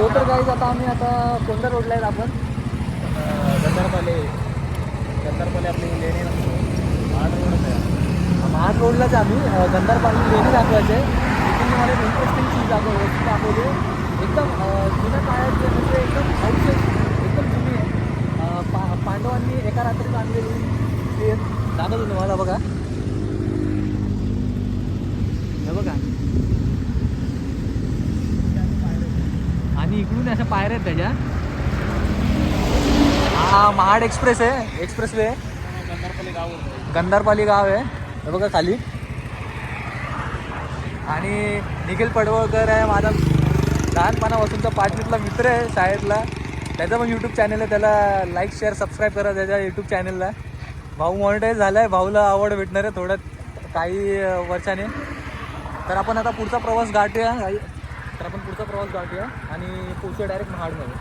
So तर guys आता आम्ही आता कोणत्या रोडला आहेत आपण. गंधारपाले. गंधारपाले आपली लेणी महाड रोडच आहे. महाड रोडलाच आम्ही. गंधारपाली लेणी दाखवायचे तिथे मला इंटरेस्टिंग चीज दाखव वस्तू दाखवली एकदम जुन्या काळात म्हणजे एकदम हाऊसेस एकदम जुनी. आहे पा पांडवांनी एका रात्रीत आणलेली ते दाखवतो तुम्हाला बघा. हे बघा. आणि इकडून अशा पायऱ्या आहेत त्याच्या. हा महाड एक्सप्रेस आहे. Express way. गंधारपाली गाव गंधारपाली गाव आहे. हे बघा खाली. आणि निखिल पडवळकर आहे माझा लहानपणापासूनचा पाचवीतला मित्र आहे शाळेतला. त्याचा पण यूट्यूब चॅनल आहे. त्याला लाईक शेअर सबस्क्राईब करा त्याच्या यूट्यूब चॅनलला भाऊ मॉनिटाईज झाला आहे भाऊला आवड भेटणार आहे थोडं काही वर्षाने. तर आपण आता पुढचा प्रवास गाठूया. तर आपण पुढचा प्रवास गाठूया आणि पोचूया डायरेक्ट महाडमध्ये.